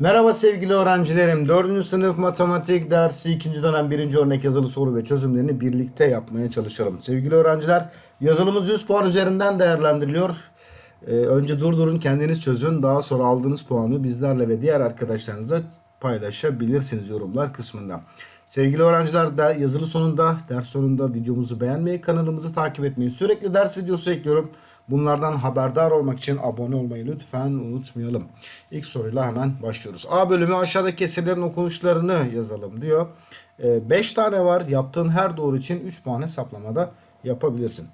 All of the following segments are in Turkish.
Merhaba sevgili öğrencilerim. 4. sınıf matematik dersi 2. dönem 1. örnek yazılı soru ve çözümlerini birlikte yapmaya çalışalım. Sevgili öğrenciler yazılımız 100 puan üzerinden değerlendiriliyor. Ee, önce durdurun kendiniz çözün. Daha sonra aldığınız puanı bizlerle ve diğer arkadaşlarınıza paylaşabilirsiniz yorumlar kısmında. Sevgili öğrenciler der, yazılı sonunda, ders sonunda videomuzu beğenmeyi, kanalımızı takip etmeyi, sürekli ders videosu ekliyorum. Bunlardan haberdar olmak için abone olmayı lütfen unutmayalım. İlk soruyla hemen başlıyoruz. A bölümü aşağıdaki kesirlerin okunuşlarını yazalım diyor. 5 tane var. Yaptığın her doğru için 3 puan hesaplamada yapabilirsin.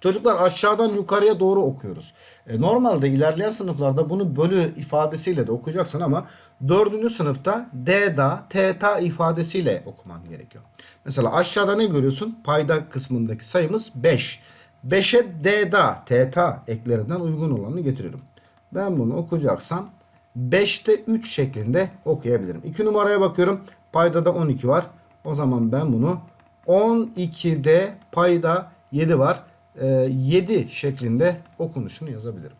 Çocuklar aşağıdan yukarıya doğru okuyoruz. E, normalde ilerleyen sınıflarda bunu bölü ifadesiyle de okuyacaksın ama dördüncü sınıfta D'da T'ta ifadesiyle okuman gerekiyor. Mesela aşağıda ne görüyorsun? Payda kısmındaki sayımız 5. 5'e D'da T'ta eklerinden uygun olanını getiriyorum. Ben bunu okuyacaksam 5'te 3 şeklinde okuyabilirim. 2 numaraya bakıyorum. Payda da 12 var. O zaman ben bunu 12'de payda 7 var. 7 şeklinde okunuşunu yazabilirim.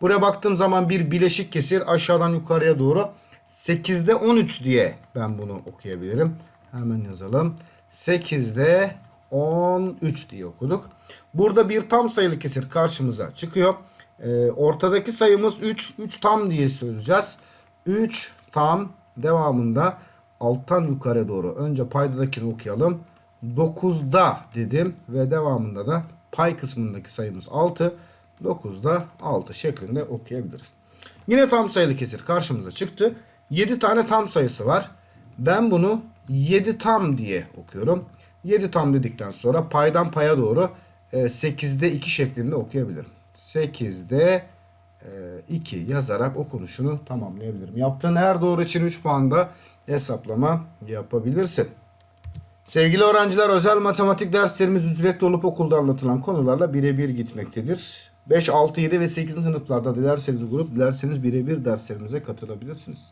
Buraya baktığım zaman bir bileşik kesir aşağıdan yukarıya doğru 8'de 13 diye ben bunu okuyabilirim. Hemen yazalım. 8'de 13 diye okuduk. Burada bir tam sayılı kesir karşımıza çıkıyor. Ee, ortadaki sayımız 3. 3 tam diye söyleyeceğiz. 3 tam devamında alttan yukarı doğru. Önce paydadakini okuyalım. 9'da dedim ve devamında da pay kısmındaki sayımız 6. 9'da 6 şeklinde okuyabiliriz. Yine tam sayılı kesir karşımıza çıktı. 7 tane tam sayısı var. Ben bunu 7 tam diye okuyorum. 7 tam dedikten sonra paydan paya doğru 8'de 2 şeklinde okuyabilirim. 8'de 2 yazarak okunuşunu tamamlayabilirim. Yaptığın her doğru için 3 puanda hesaplama yapabilirsin. Sevgili öğrenciler özel matematik derslerimiz ücretli olup okulda anlatılan konularla birebir gitmektedir. 5, 6, 7 ve 8. sınıflarda dilerseniz grup, dilerseniz birebir derslerimize katılabilirsiniz.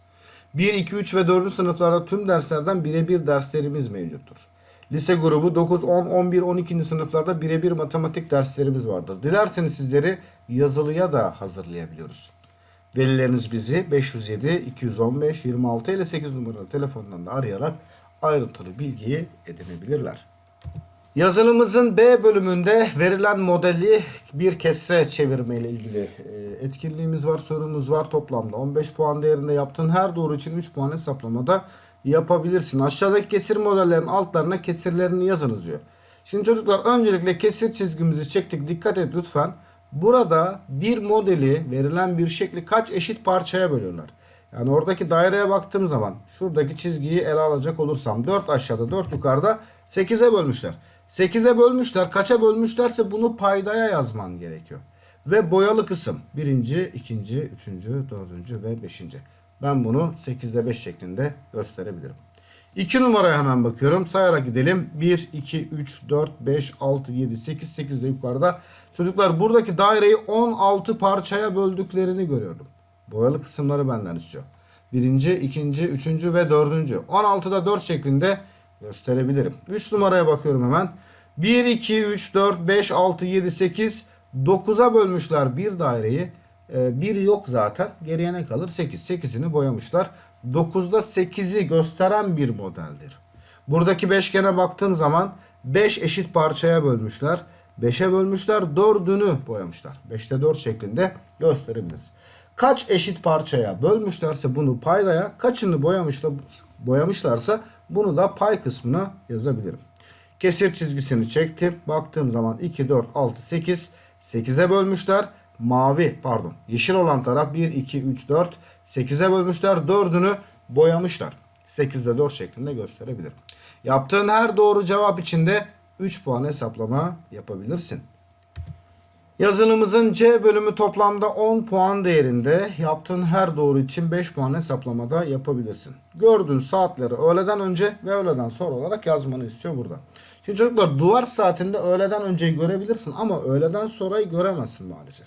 1, 2, 3 ve 4. sınıflarda tüm derslerden birebir derslerimiz mevcuttur. Lise grubu 9, 10, 11, 12. sınıflarda birebir matematik derslerimiz vardır. Dilerseniz sizleri yazılıya da hazırlayabiliyoruz. Velileriniz bizi 507 215 26 ile 8 numaralı telefondan da arayarak ayrıntılı bilgiyi edinebilirler. Yazılımızın B bölümünde verilen modeli bir kesre çevirme ile ilgili e, etkinliğimiz var, sorumuz var. Toplamda 15 puan değerinde yaptığın her doğru için 3 puan hesaplamada yapabilirsin. Aşağıdaki kesir modellerin altlarına kesirlerini yazınız diyor. Şimdi çocuklar öncelikle kesir çizgimizi çektik. Dikkat et lütfen. Burada bir modeli verilen bir şekli kaç eşit parçaya bölüyorlar. Yani oradaki daireye baktığım zaman şuradaki çizgiyi ele alacak olursam 4 aşağıda 4 yukarıda 8'e bölmüşler. 8'e bölmüşler. Kaça bölmüşlerse bunu paydaya yazman gerekiyor. Ve boyalı kısım birinci, ikinci, üçüncü, dördüncü ve beşinci. Ben bunu 8'de 5 şeklinde gösterebilirim. 2 numaraya hemen bakıyorum. Sayarak gidelim. 1, 2, 3, 4, 5, 6, 7, 8, 8 de yukarıda. Çocuklar buradaki daireyi 16 parçaya böldüklerini görüyorum. Boyalı kısımları benden istiyor. Birinci, ikinci, üçüncü ve dördüncü. 16'da 4 şeklinde gösterebilirim. 3 numaraya bakıyorum hemen. 1, 2, 3, 4, 5, 6, 7, 8, 9'a bölmüşler bir daireyi. 1 yok zaten. Geriye ne kalır? 8. 8'ini boyamışlar. 9'da 8'i gösteren bir modeldir. Buradaki beşgene baktığım zaman 5 eşit parçaya bölmüşler. 5'e bölmüşler. 4'ünü boyamışlar. 5'te 4 şeklinde gösterebiliriz. Kaç eşit parçaya bölmüşlerse bunu paydaya, kaçını boyamışlar, boyamışlarsa bunu da pay kısmına yazabilirim. Kesir çizgisini çektim. Baktığım zaman 2, 4, 6, 8. 8'e bölmüşler. Mavi pardon yeşil olan taraf 1, 2, 3, 4. 8'e bölmüşler. 4'ünü boyamışlar. 8'de 4 şeklinde gösterebilirim. Yaptığın her doğru cevap içinde 3 puan hesaplama yapabilirsin. Yazılımızın C bölümü toplamda 10 puan değerinde yaptığın her doğru için 5 puan hesaplamada yapabilirsin. Gördüğün saatleri öğleden önce ve öğleden sonra olarak yazmanı istiyor burada. Şimdi çocuklar duvar saatinde öğleden önceyi görebilirsin ama öğleden sonrayı göremezsin maalesef.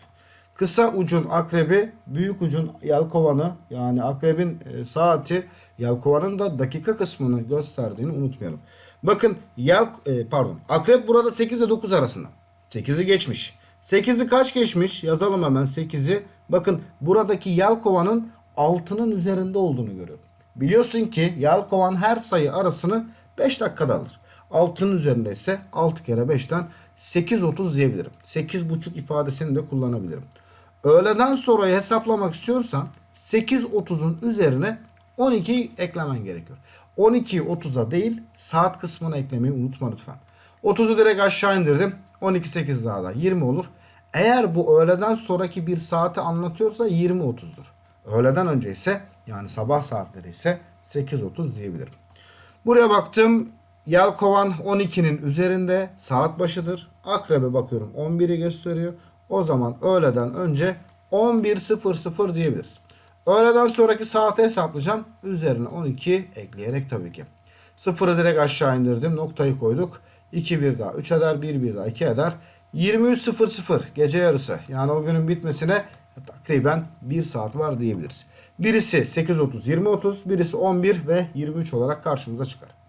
Kısa ucun akrebi, büyük ucun yelkovanı yani akrebin e, saati yelkovanın da dakika kısmını gösterdiğini unutmayalım. Bakın yel e, pardon akrep burada 8 ile 9 arasında. 8'i geçmiş. 8'i kaç geçmiş? Yazalım hemen 8'i. Bakın buradaki yelkovanın 6'nın üzerinde olduğunu görüyorum. Biliyorsun ki Yalkovan her sayı arasını 5 dakikada alır. 6'nın üzerinde ise 6 kere 5'ten 8.30 diyebilirim. 8.5 ifadesini de kullanabilirim. Öğleden sonrayı hesaplamak istiyorsan 8.30'un üzerine 12 eklemen gerekiyor. 12'yi 30'a değil saat kısmına eklemeyi unutma lütfen. 30'u direkt aşağı indirdim. 12 8 daha da 20 olur. Eğer bu öğleden sonraki bir saati anlatıyorsa 20.30'dur. Öğleden önce ise yani sabah saatleri ise 8.30 diyebilirim. Buraya baktım. Yelkovan 12'nin üzerinde saat başıdır. Akrebe bakıyorum 11'i gösteriyor. O zaman öğleden önce 11.00 diyebiliriz. Öğleden sonraki saati hesaplayacağım. Üzerine 12 ekleyerek tabii ki. Sıfırı direkt aşağı indirdim. Noktayı koyduk. 2 bir daha 3 eder. 1 bir daha 2 eder. 23.00 gece yarısı. Yani o günün bitmesine takriben 1 saat var diyebiliriz. Birisi 8.30 20.30 birisi 11 ve 23 olarak karşımıza çıkar.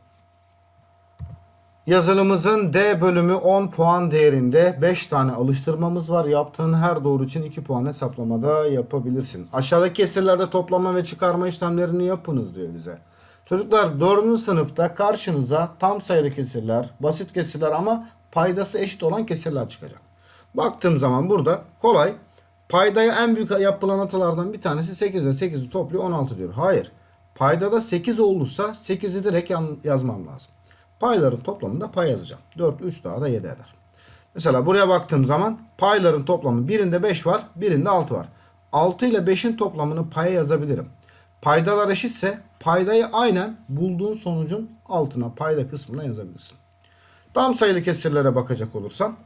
Yazılımızın D bölümü 10 puan değerinde 5 tane alıştırmamız var. Yaptığın her doğru için 2 puan hesaplamada yapabilirsin. Aşağıdaki kesirlerde toplama ve çıkarma işlemlerini yapınız diyor bize. Çocuklar 4. sınıfta karşınıza tam sayılı kesirler, basit kesirler ama paydası eşit olan kesirler çıkacak. Baktığım zaman burada kolay. Paydaya en büyük yapılan hatalardan bir tanesi 8 ile 8'i topluyor 16 diyor. Hayır. Paydada 8 olursa 8'i direkt yazmam lazım. Payların toplamında pay yazacağım. 4, 3 daha da 7 eder. Mesela buraya baktığım zaman payların toplamı birinde 5 var, birinde 6 var. 6 ile 5'in toplamını paya yazabilirim. Paydalar eşitse paydayı aynen bulduğun sonucun altına payda kısmına yazabilirsin. Tam sayılı kesirlere bakacak olursam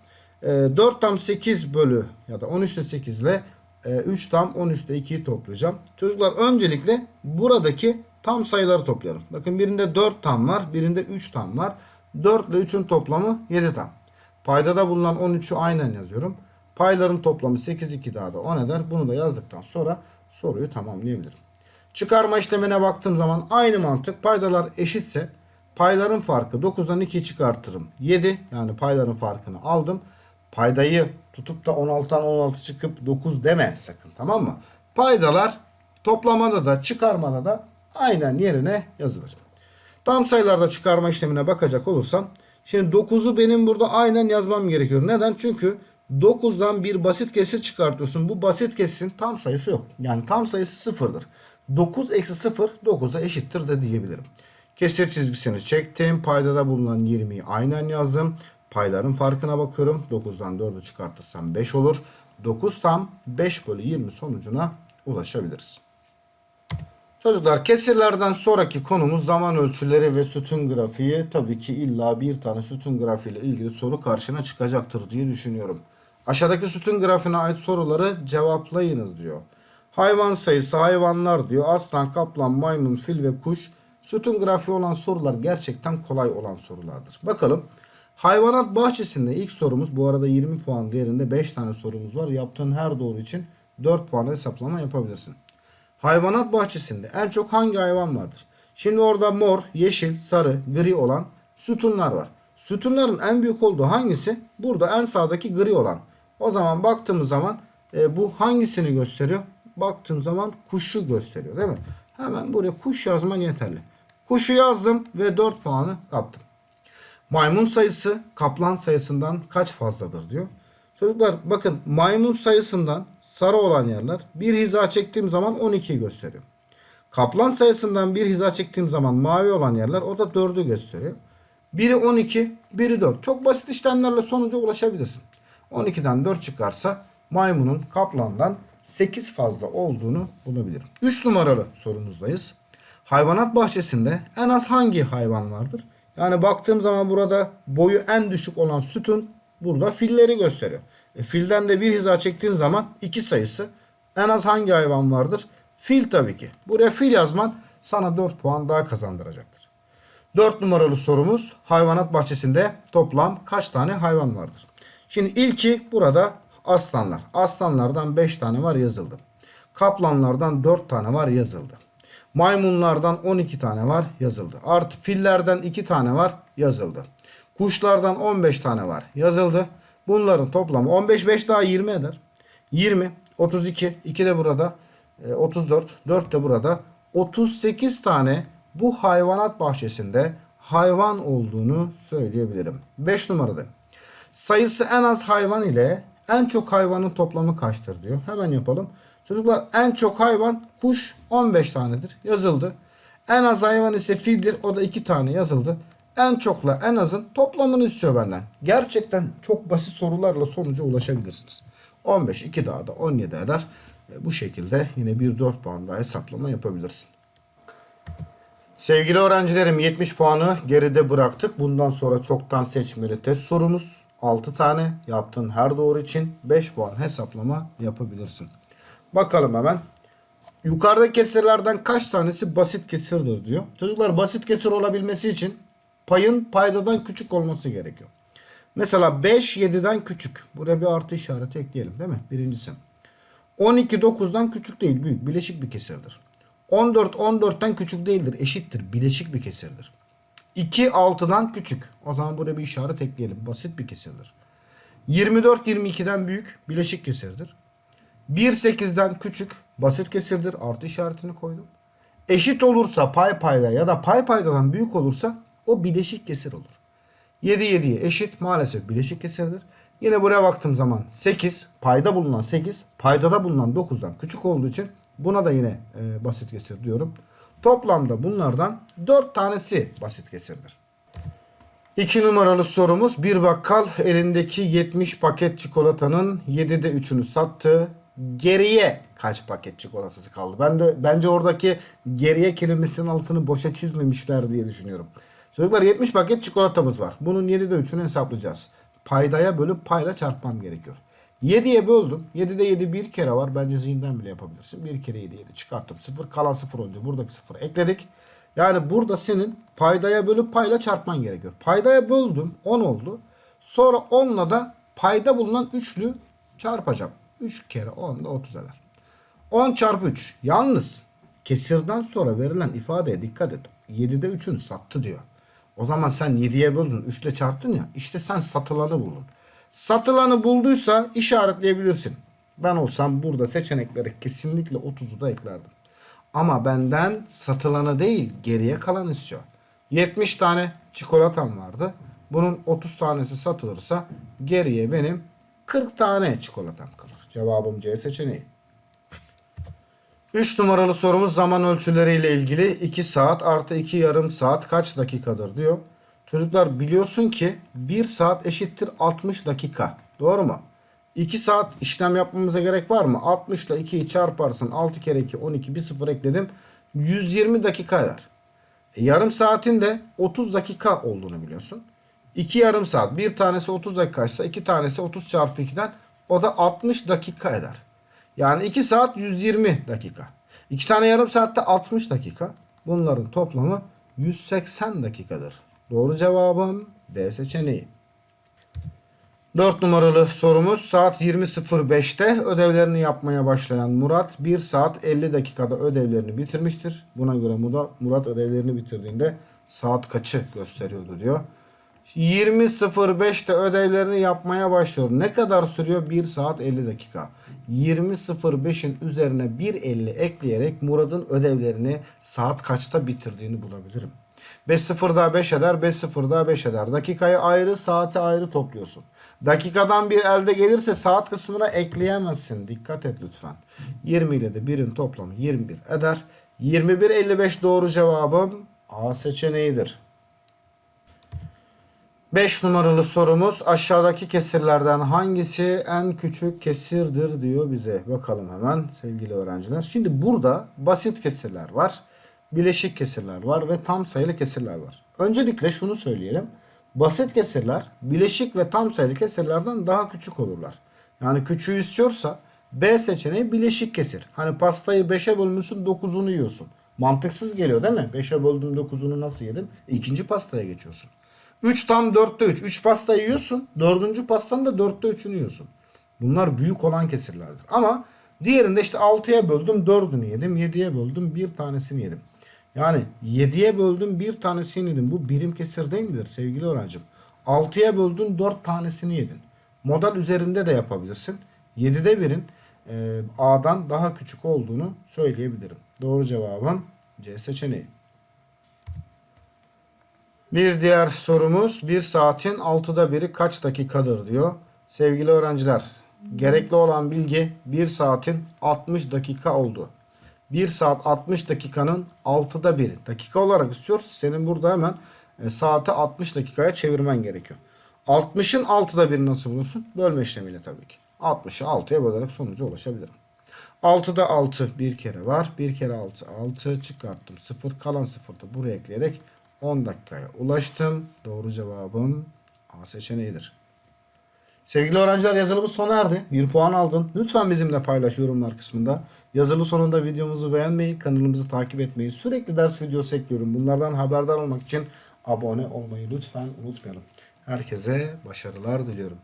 e, 4 tam 8 bölü ya da 13'te 8 ile e, 3 tam 13'te 2'yi toplayacağım. Çocuklar öncelikle buradaki tam sayıları toplayalım. Bakın birinde 4 tam var, birinde 3 tam var. 4 ile 3'ün toplamı 7 tam. Paydada bulunan 13'ü aynen yazıyorum. Payların toplamı 8 2 daha da 10 eder. Bunu da yazdıktan sonra soruyu tamamlayabilirim. Çıkarma işlemine baktığım zaman aynı mantık. Paydalar eşitse payların farkı 9'dan 2 çıkartırım. 7 yani payların farkını aldım. Paydayı tutup da 16'dan 16 çıkıp 9 deme sakın tamam mı? Paydalar toplamada da çıkarmada da aynen yerine yazılır. Tam sayılarda çıkarma işlemine bakacak olursam şimdi 9'u benim burada aynen yazmam gerekiyor. Neden? Çünkü 9'dan bir basit kesir çıkartıyorsun. Bu basit kesirin tam sayısı yok. Yani tam sayısı sıfırdır. 9 eksi 0 9'a eşittir de diyebilirim. Kesir çizgisini çektim. Paydada bulunan 20'yi aynen yazdım. Payların farkına bakıyorum. 9'dan 4'ü çıkartırsam 5 olur. 9 tam 5 bölü 20 sonucuna ulaşabiliriz. Çocuklar kesirlerden sonraki konumuz zaman ölçüleri ve sütun grafiği. Tabii ki illa bir tane sütun grafiği ile ilgili soru karşına çıkacaktır diye düşünüyorum. Aşağıdaki sütun grafiğine ait soruları cevaplayınız diyor. Hayvan sayısı hayvanlar diyor. Aslan, kaplan, maymun, fil ve kuş. Sütun grafiği olan sorular gerçekten kolay olan sorulardır. Bakalım. Hayvanat bahçesinde ilk sorumuz bu arada 20 puan değerinde 5 tane sorumuz var. Yaptığın her doğru için 4 puan hesaplama yapabilirsin. Hayvanat bahçesinde en çok hangi hayvan vardır? Şimdi orada mor, yeşil, sarı, gri olan sütunlar var. Sütunların en büyük olduğu hangisi? Burada en sağdaki gri olan. O zaman baktığımız zaman e, bu hangisini gösteriyor? Baktığım zaman kuşu gösteriyor değil mi? Hemen buraya kuş yazman yeterli. Kuşu yazdım ve 4 puanı kaptım. Maymun sayısı kaplan sayısından kaç fazladır diyor. Çocuklar bakın maymun sayısından sarı olan yerler bir hiza çektiğim zaman 12'yi gösteriyor. Kaplan sayısından bir hiza çektiğim zaman mavi olan yerler o da 4'ü gösteriyor. Biri 12, biri 4. Çok basit işlemlerle sonuca ulaşabilirsin. 12'den 4 çıkarsa maymunun kaplandan 8 fazla olduğunu bulabilirim. 3 numaralı sorumuzdayız. Hayvanat bahçesinde en az hangi hayvan vardır? Yani baktığım zaman burada boyu en düşük olan sütun burada filleri gösteriyor. E, filden de bir hiza çektiğin zaman iki sayısı. En az hangi hayvan vardır? Fil tabii ki. Buraya fil yazman sana 4 puan daha kazandıracaktır. 4 numaralı sorumuz hayvanat bahçesinde toplam kaç tane hayvan vardır? Şimdi ilki burada aslanlar. Aslanlardan 5 tane var yazıldı. Kaplanlardan 4 tane var yazıldı. Maymunlardan 12 tane var yazıldı. Artı fillerden 2 tane var yazıldı. Kuşlardan 15 tane var yazıldı. Bunların toplamı 15 5 daha 20 eder. 20 32 2 de burada. E, 34. 4 de burada. 38 tane bu hayvanat bahçesinde hayvan olduğunu söyleyebilirim. 5 numarada. Sayısı en az hayvan ile en çok hayvanın toplamı kaçtır diyor. Hemen yapalım. Çocuklar en çok hayvan kuş 15 tanedir. Yazıldı. En az hayvan ise fildir. O da 2 tane yazıldı. En çokla en azın toplamını istiyor benden. Gerçekten çok basit sorularla sonuca ulaşabilirsiniz. 15 2 daha da 17 eder. E, Bu şekilde yine bir 4 puan daha hesaplama yapabilirsin. Sevgili öğrencilerim 70 puanı geride bıraktık. Bundan sonra çoktan seçmeli test sorumuz 6 tane. Yaptığın her doğru için 5 puan hesaplama yapabilirsin. Bakalım hemen. Yukarıdaki kesirlerden kaç tanesi basit kesirdir diyor. Çocuklar basit kesir olabilmesi için payın paydadan küçük olması gerekiyor. Mesela 5 7'den küçük. Buraya bir artı işareti ekleyelim değil mi? Birincisi. 12 9'dan küçük değil büyük bileşik bir kesirdir. 14 14'ten küçük değildir eşittir bileşik bir kesirdir. 2 6'dan küçük. O zaman buraya bir işaret ekleyelim. Basit bir kesirdir. 24 22'den büyük bileşik kesirdir. 1 8'den küçük basit kesirdir. Artı işaretini koydum. Eşit olursa pay payda ya da pay paydadan büyük olursa o bileşik kesir olur. 7 7'ye eşit maalesef bileşik kesirdir. Yine buraya baktığım zaman 8 payda bulunan 8 paydada bulunan 9'dan küçük olduğu için buna da yine e, basit kesir diyorum. Toplamda bunlardan 4 tanesi basit kesirdir. 2 numaralı sorumuz bir bakkal elindeki 70 paket çikolatanın 7'de 3'ünü sattı. Geriye kaç paket çikolatası kaldı? Ben de bence oradaki geriye kelimesinin altını boşa çizmemişler diye düşünüyorum. Çocuklar 70 paket çikolatamız var. Bunun 7'de 3'ünü hesaplayacağız. Paydaya bölüp payla çarpmam gerekiyor. 7'ye böldüm. 7'de 7 bir kere var. Bence zihinden bile yapabilirsin. Bir kere 7 7 çıkarttım. 0 kalan 0 olunca buradaki 0 ekledik. Yani burada senin paydaya bölüp payla çarpman gerekiyor. Paydaya böldüm 10 oldu. Sonra 10'la da payda bulunan üçlü çarpacağım. 3 kere 10 da 30 eder. 10 çarpı 3. Yalnız kesirden sonra verilen ifadeye dikkat et. 7'de 3'ünü sattı diyor. O zaman sen 7'ye böldün 3 ile çarptın ya işte sen satılanı buldun. Satılanı bulduysa işaretleyebilirsin. Ben olsam burada seçeneklere kesinlikle 30'u da eklerdim. Ama benden satılanı değil geriye kalan istiyor. 70 tane çikolatam vardı. Bunun 30 tanesi satılırsa geriye benim 40 tane çikolatam kalır. Cevabım C seçeneği. 3 numaralı sorumuz zaman ölçüleriyle ilgili 2 saat artı 2 yarım saat kaç dakikadır diyor. Çocuklar biliyorsun ki 1 saat eşittir 60 dakika. Doğru mu? 2 saat işlem yapmamıza gerek var mı? 60 ile 2'yi çarparsın 6 kere 2 12 bir sıfır ekledim. 120 dakika eder. E, yarım saatin de 30 dakika olduğunu biliyorsun. 2 yarım saat. Bir tanesi 30 dakikaysa iki tanesi 30 çarpı 2'den o da 60 dakika eder. Yani 2 saat 120 dakika. 2 tane yarım saatte 60 dakika. Bunların toplamı 180 dakikadır. Doğru cevabım B seçeneği. 4 numaralı sorumuz saat 20.05'te ödevlerini yapmaya başlayan Murat 1 saat 50 dakikada ödevlerini bitirmiştir. Buna göre Murat, ödevlerini bitirdiğinde saat kaçı gösteriyordu diyor. 20.05'te ödevlerini yapmaya başlıyor. Ne kadar sürüyor? 1 saat 50 dakika. 20.05'in üzerine 1.50 ekleyerek Murat'ın ödevlerini saat kaçta bitirdiğini bulabilirim. 5 0 daha 5 eder, 5 0 daha 5 eder. Dakikayı ayrı, saati ayrı topluyorsun. Dakikadan bir elde gelirse saat kısmına ekleyemezsin. Dikkat et lütfen. 20 ile de 1'in toplamı 21 eder. 21 55 doğru cevabım A seçeneğidir. 5 numaralı sorumuz aşağıdaki kesirlerden hangisi en küçük kesirdir diyor bize. Bakalım hemen sevgili öğrenciler. Şimdi burada basit kesirler var. Bileşik kesirler var ve tam sayılı kesirler var. Öncelikle şunu söyleyelim. Basit kesirler bileşik ve tam sayılı kesirlerden daha küçük olurlar. Yani küçüğü istiyorsa B seçeneği bileşik kesir. Hani pastayı 5'e bölmüşsün 9'unu yiyorsun. Mantıksız geliyor değil mi? 5'e böldüm 9'unu nasıl yedim? İkinci pastaya geçiyorsun. 3 tam 4'te 3. 3 pasta yiyorsun. Dördüncü pastanın da 4'te 3'ünü yiyorsun. Bunlar büyük olan kesirlerdir. Ama diğerinde işte 6'ya böldüm 4'ünü yedim. 7'ye böldüm bir tanesini yedim. Yani 7'ye böldüm bir tanesini yedim. Bu birim kesir değil midir sevgili öğrencim? 6'ya böldün 4 tanesini yedin. Model üzerinde de yapabilirsin. 7'de birin e, A'dan daha küçük olduğunu söyleyebilirim. Doğru cevabım C seçeneği. Bir diğer sorumuz bir saatin altıda biri kaç dakikadır diyor. Sevgili öğrenciler gerekli olan bilgi bir saatin 60 dakika oldu. 1 saat 60 dakikanın 6'da biri. Dakika olarak istiyoruz. Senin burada hemen e, saate 60 dakikaya çevirmen gerekiyor. 60'ın 6'da biri nasıl bulursun? Bölme işlemiyle tabii ki. 60'ı 6'ya bölerek sonuca ulaşabilirim. 6'da 6 bir kere var. 1 kere 6 6 çıkarttım. 0 kalan 0 da buraya ekleyerek 10 dakikaya ulaştım. Doğru cevabım A seçeneğidir. Sevgili öğrenciler yazılımız sona erdi. Bir puan aldın. Lütfen bizimle paylaş yorumlar kısmında. Yazılı sonunda videomuzu beğenmeyi, kanalımızı takip etmeyi, sürekli ders videosu ekliyorum. Bunlardan haberdar olmak için abone olmayı lütfen unutmayalım. Herkese başarılar diliyorum.